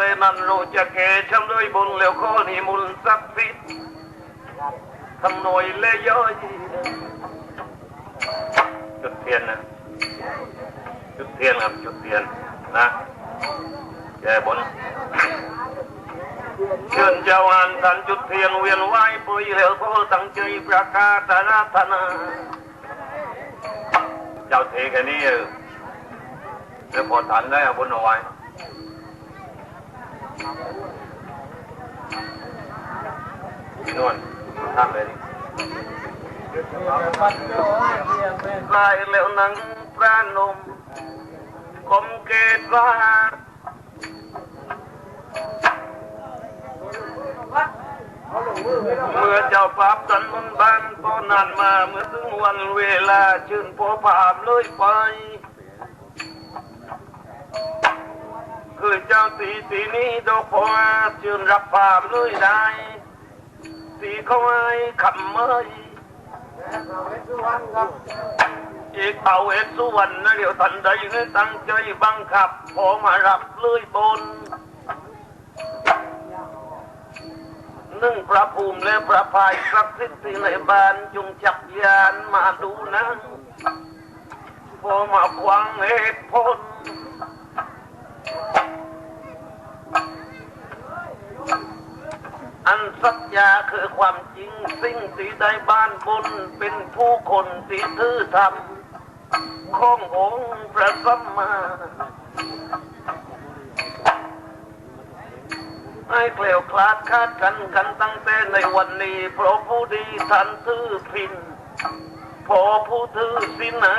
เตนันโรจะเกชำเลยบุญแล้วข้อนี้มุลศักดิ์สิทำหน่วยเละย่อยจุดเทียนนะจุดเทียนครับจุดเทียนนะแก้บนเชิญเจ้าอานท่านจุดเทียนเวียนไหวปุยเหลวโทตั้งใจประกาศรัตนาเจ้าเทแค่นี้เออเดี๋ยวพอทันได้เอาบนเอาไว้ พี่นวลทำเลยลายแล้วนังพระนมกลมเกตว่าเมื่อเจ้าภาพสันมุนบ้านก็นานมาเมื่อถึงวันเวลาชื่นโพภาพเลยไป คือเจ้าสีสีนี้ดอกพอชื่นรับภาพเลยได้ สีเขาไอ้ขำเมยอีกเอาเอสุวรรณนะเดี๋ยวทันใดให้ตั้งใจบังคับพอมารับเลยบนนึ่งพระภูมิและพระพายศักสิทธิ์ที่ในบ้านจงจักยานมาดูนะพอมาควังเหตุผล อันสัจญาคือความจริงสิ่งที่ได้บ้านบุญเป็นผู้คนที่ถือธรรมขององค์พระสัมมาให้เกลียวคลาดคาดกันกันตั้งแต่ในวันนี้เพราะผู้ดีท่านถือพินพอผู้ถือสินะ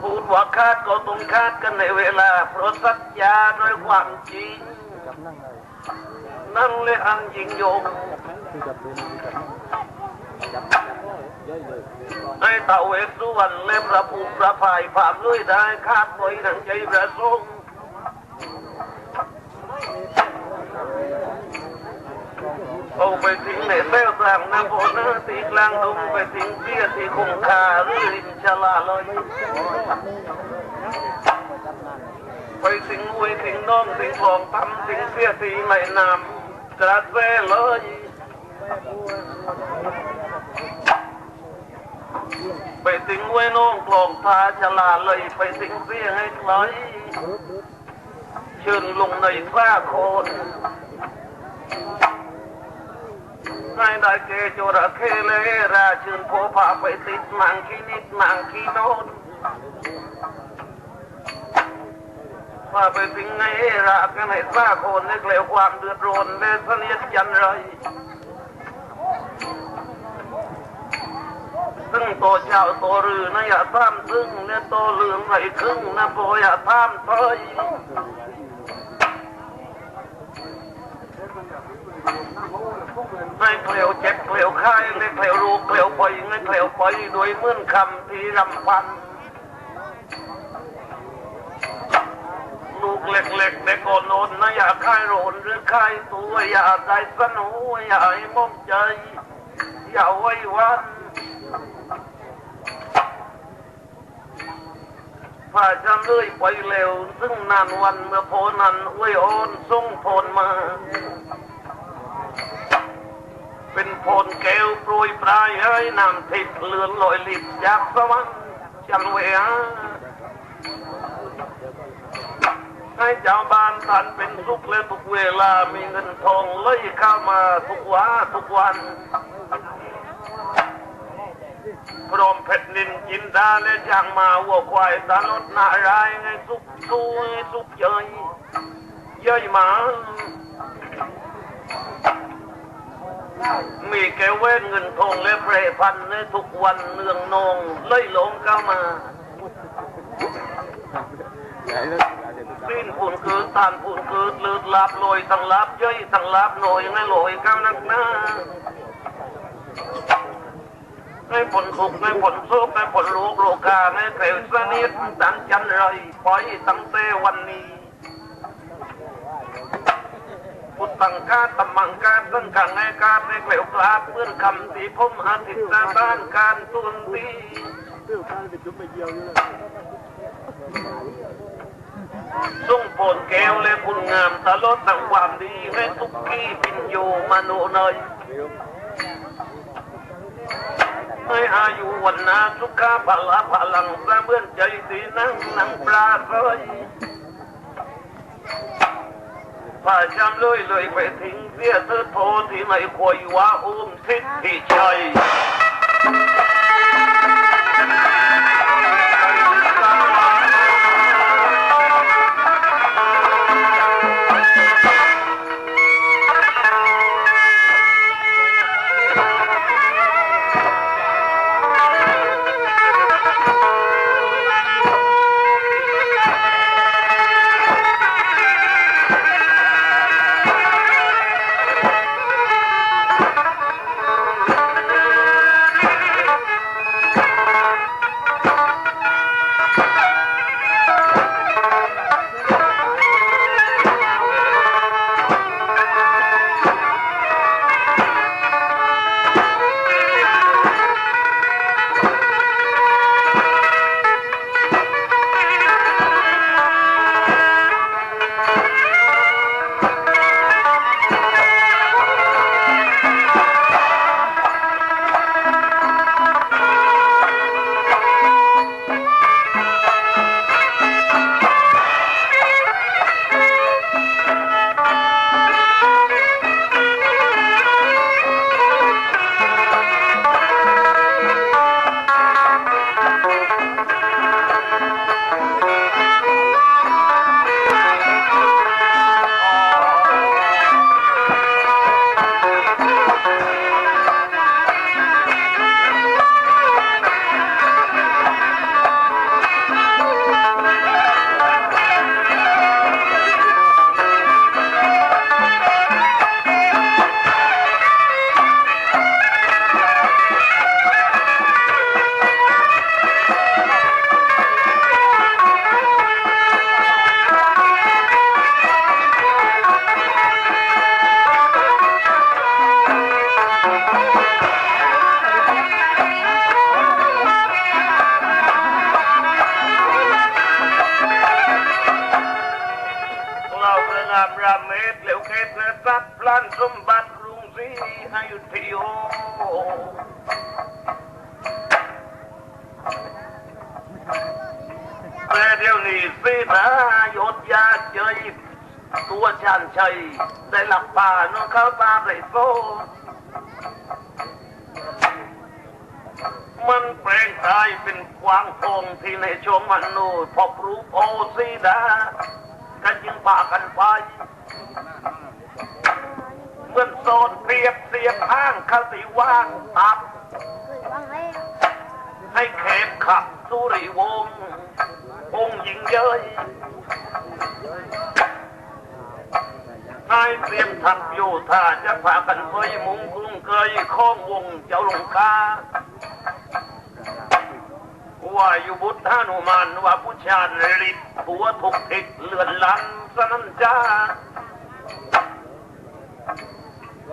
พูด ว่าคาดก็ต้องคาดกันในเวลาเพราะสัจญาด้วยความจริง นั่นเลยอันยิ่งยงให้เต่าเวสสุวรรณเล่มระภูมิพระภายภาพด้วยได้คาดไว้ดังใจประสงค์เอาไปทิ้งในเต้วต่างน้ำโบนตีกลางดงไปทิ้งเสียที่คงคาหรือริมชลาลอย ไปทิ้งไว้ทิ้งน้องทิ้งคลองตำทิ้งเสียที่ในน้ำกระเซเลยไปถึงไว้น้องกลองพาชลาเลยไปถึงเสียให้ไกลเชิญลงในฟ้าโคนให้ได้เกจระเคเลราเชิญโพพาไปติดนางขี้นิดนางขี้โนน พาไปถึงไงรากันให้ฟ้าโคนนึกเลวความเดือดร้อนและเสนียดยันไรซึ่งโตเจ้าโตรือนะอย่าตามซึ่งเนี่ยโตลืมไรครึ่งนะโบอย่าตามเตยให้เกลียวเจ็บเกลียวไข้ให้เกลียวรูเกลียวปล่อยให้เกลียวปล่อยโดยมื่นคำที่รำพัน ลูกเล็กๆแต่ก่อนโนนะอย่าคายโรนหรือคายตัวอย่าได้สนุอย่าให้มองใจ อย่าไว้วันพาจะเลื่อยไปเร็ว ซึ่งนานวันเมื่อโพนันอวยโอนส่งโพนมา เป็นโพนแก้วโปรยปลายเฮ้นำทิพเลือนลอยลิบจากสวรรค์จันเวีย ให้เจ้าบ้านท่านเป็นสุขและทุกเวลา มีเงินทองเลยเข้ามาทุกวันทุกวัน พร้อมเผ็ดนินจินดาและจางมาวัวควายตาลดน้ารายไงสุกสุยสุกเยยเยยหมามีแกเว้นเงินทองและเพรพันในทุกวันเนืองนองเลยหลงเข้ามา สิ้นผุนคือตานผุนคือลืดลาบลอยตั้งลาบเย้ยตั้งลาบหน่อยไงลอยก้าวนักหน้าให้ผลสุขให้ผลสุขให้ผลลูกโลกาให้เกลียสนิทตันจันไรปล่อยตั้งแต่วันนี้พุทธังกาตมังกาสังขังให้กาให้เกลวกลาเพื่อนคำที่ผมหาติตาบ้านการตุนตี ส่งผลแก้วและคุณงามตลอดทั้งความดีและทุกที่ปินโยมโนเนยให้อายุวันนาสุขาพละพลังประเมื่อนใจสีนั่งนั่งปลาเคยผ่าจำเลยเลยไปทิ้งเสียเธอโทที่ไม่คอยว่าอุ้มทิศที่ชัยาพระนามรามเมตเหลวเกตและทรัพย์พลันสมบัติกรุงศรีอยุธยาแต่เดี๋ยวนี้สีนายดยาเจยตัวชันชัยได้หลับป่าน้องเข้าตาไรโซมันแปลงกายเป็นกวางทองที่ในชมมันโนพบรูปโอซีดา กันจึงพากันไปเมื่อโซนเปรียบเสียบห้างคติว่างตับให้เขมขับสุริวงศ์องค์หญิงเย้ยนายเตรียมทัพโยธาจะพากันไปมุงกรุงเกยข้องวงเจ้าหลงกา ว่าอยู่บุตรานุมานว่าผู้ชาญฤทธิ์ผัวถูกทิศเลือนลันสนันจ้า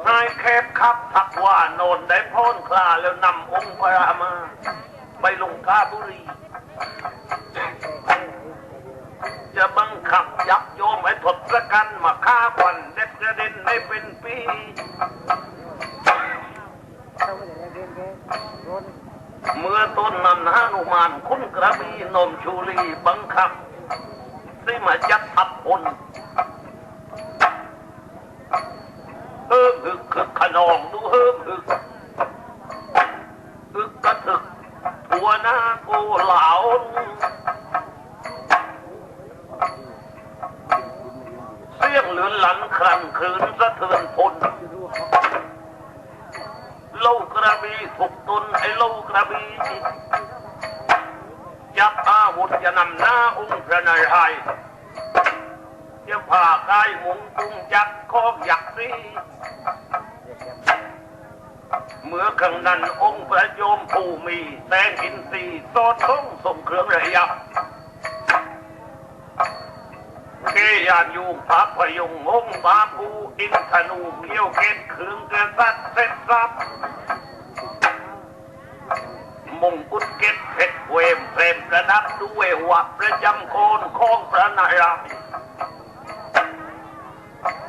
นายแคบขับทักว่าโนนได้พ้นคลาแล้วนำองค์พระมา ไปลงกาบุรี จะบังคับยับโยมให้ทศกันมาฆ่าควันเด็ดกระเด็นได้เป็นปี เมื่อต้นนั้นฮานุมานคุณกระบีนมชูลีบังคับได้มาจัดทับพลเฮิมหึกคึกขนองดูเฮิมหึกอึกกระถึกหัวหน้าโกเหลาเสียงเหลือนหลันครันคืนสะเทือนพล บี่ถูกตนไอ้ล่ากระบี่จับอาวุธจะนำหน้าองค์พระนารายณ์จะผ่ากายมุงตุงจักคอกยักษ์ซีเมื่อครั้งนั้นองค์พระโยมผู้มีแสงอินทรีย์โซดทงส่งเครื่องระยับเกยานอยู่พระพยงองค์บาปูอินทนูเกี้ยวเกตเครื่องกระสัดเสร็จสับ มงกุฎเก็ด เวมเพลมกระดับด้วยวับประจำโคนของพระนารายณ์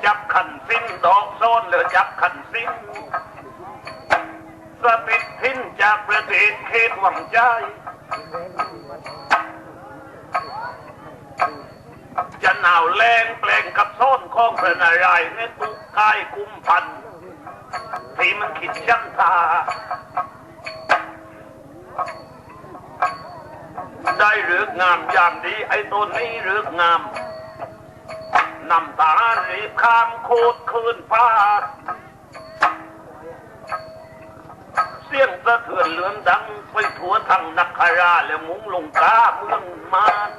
จับขันสิ้นดอกโซนหรือจับขันสิ้นสติดทิ้นจากประเทศเขตหวังใจจะหนาวแรงแปลงกับโซนของพระนารายณ์ในตุกกายกุมพันธ์ที่มันคิดช่งตา ได้เรือก งามยามดีไอ้ต้นนี้เรือกงามนำตารีบข้ามโคตรคืนฟ้าเสียงสะเทือนเลือนดังไปทั่วทั้งนักคาราและมุงลงกาเมืองมาน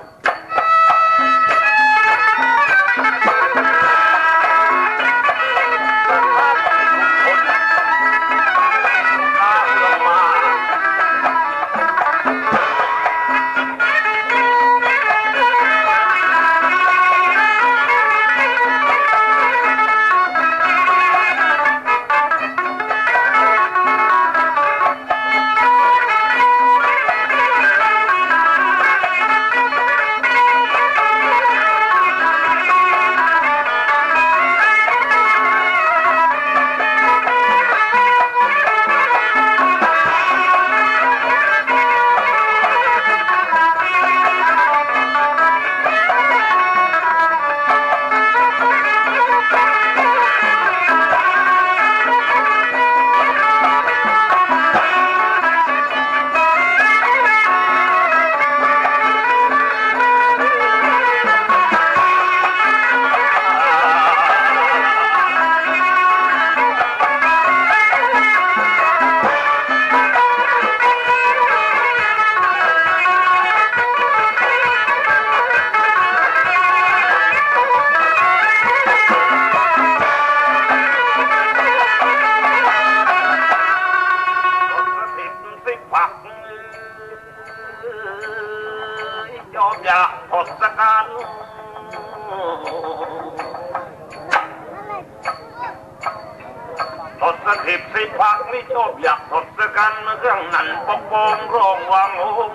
เครื่องนั้นปกป้องรองวางอง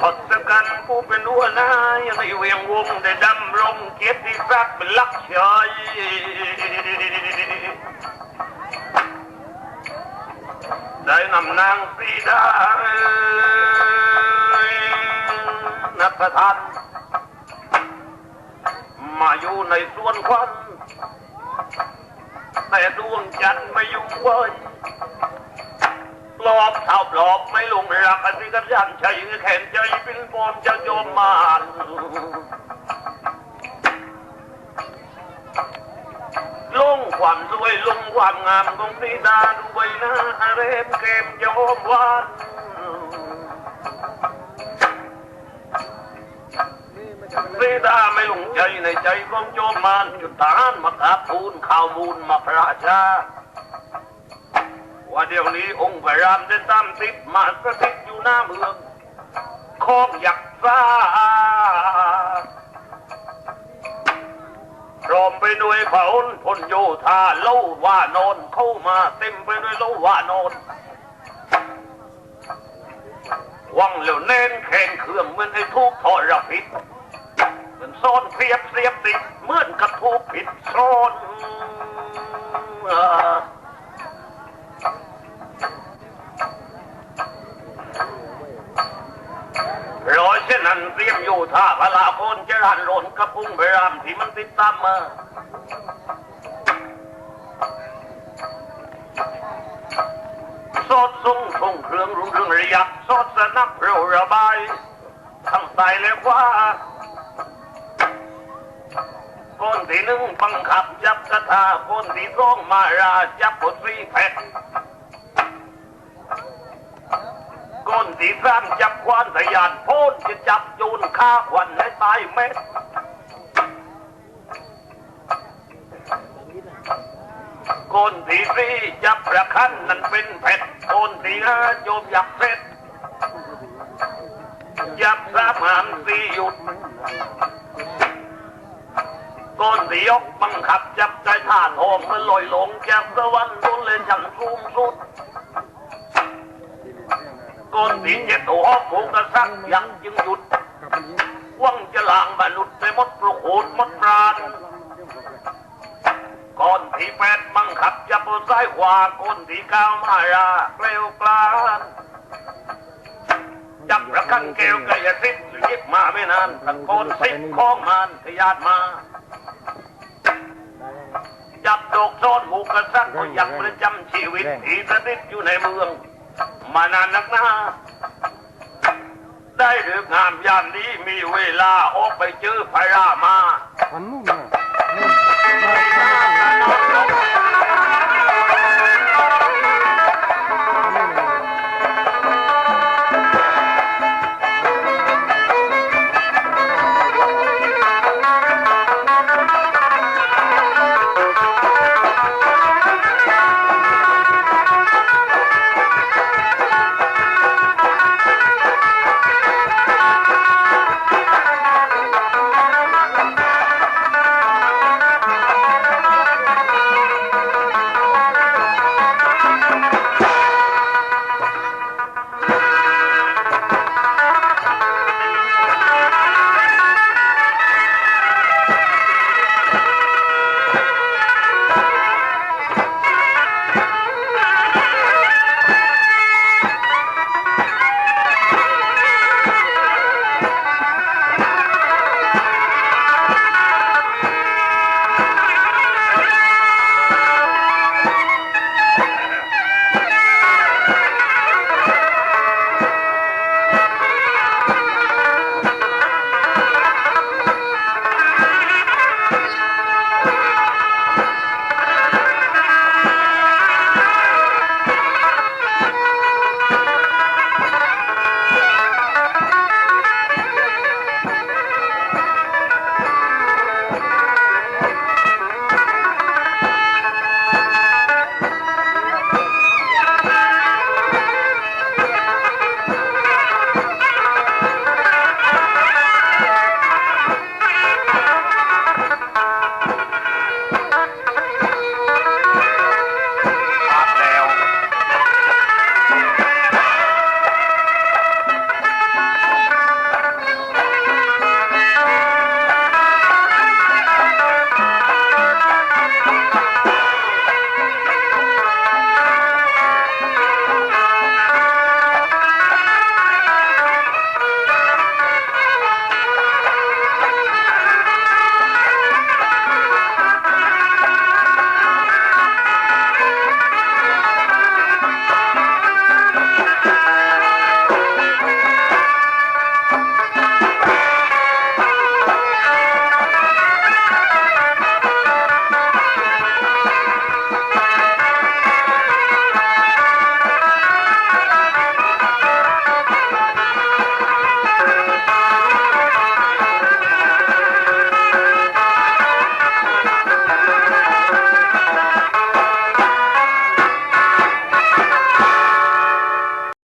ทศกัณฐ์ผู้เป็นหัวหน้ายังในเวียงวงได้ดำรงเกียรติศักดิ์เป็นลักชัยได้นำนางสีดานักประทานมาอยู่ในส่วนควัน แต่ดวงจันทร์ไม่อยู่เว้ยปลอบเท่าปลอบไม่ลงรักอธิกัยันชัยแขนใจเป็นบอมจะโยมมานลงความสวยลงความงามของสีดาดูใบหน้าเรมเกมยอมวานสีดา ลงใจในใจของโจมานจุดฐานมากราบทูลข่าวมูลมาพระชาว่าเดี๋ยวนี้องค์พระรามได้ตามติดมาสถิตอยู่หน้าเมืองของยักษ์ซาพร้อมไปด้วยเผาพลโยธาเล่าว่านอนเข้ามาเต็มไปด้วยเล่าว่านอนวังเหลวเน้นแข่งเครื่องเหมือนไอ้ทุกทอรพิษ โซนเสียบเสียบติดเมือนกับทุกผิดโซนร้อยเช่นนั้นเตรียมอยู่ท่าพระลาโคนจะรันหลนกระพุ้งไปรามที่มันติดตามมา ก้นที่สองมาราจับบทรีแพทก้นที่สามจับควานทะยานโพนจะจับโยนฆ่าควันให้ตายเม็ดโกนทีรีจับประคันนั่นเป็นเพชรโกนทีห้าโยมยักเพชรจับสามหามสีหยุด กก่อนที่ยกบังคับจับใจท่าทองมันลอยหลงจากสวรรค์นู้นเลยฉันสูงสุดก่อนที่จะตัวผูกกระซักยังจึงหยุดหวังจะลางมนุษย์ไปมดปลุกโหดมดปราณก่อนที่แปดบังคับจับซ้ายขวาก่อนที่เก้ามาราเกลียวกลานจับระคังเกลียวกายสิทธิ์ยิบมาไม่นานตะโกนสิทธิ์ของมันขยาดมา จับโดกโซนหูกระซักก็ยังประจำชีวิตที่สถิตอยู่ในเมือง มานานนักหนาได้เรืองามยามนี้มีเวลาออกไปเจอพระรามามันมุ่งมา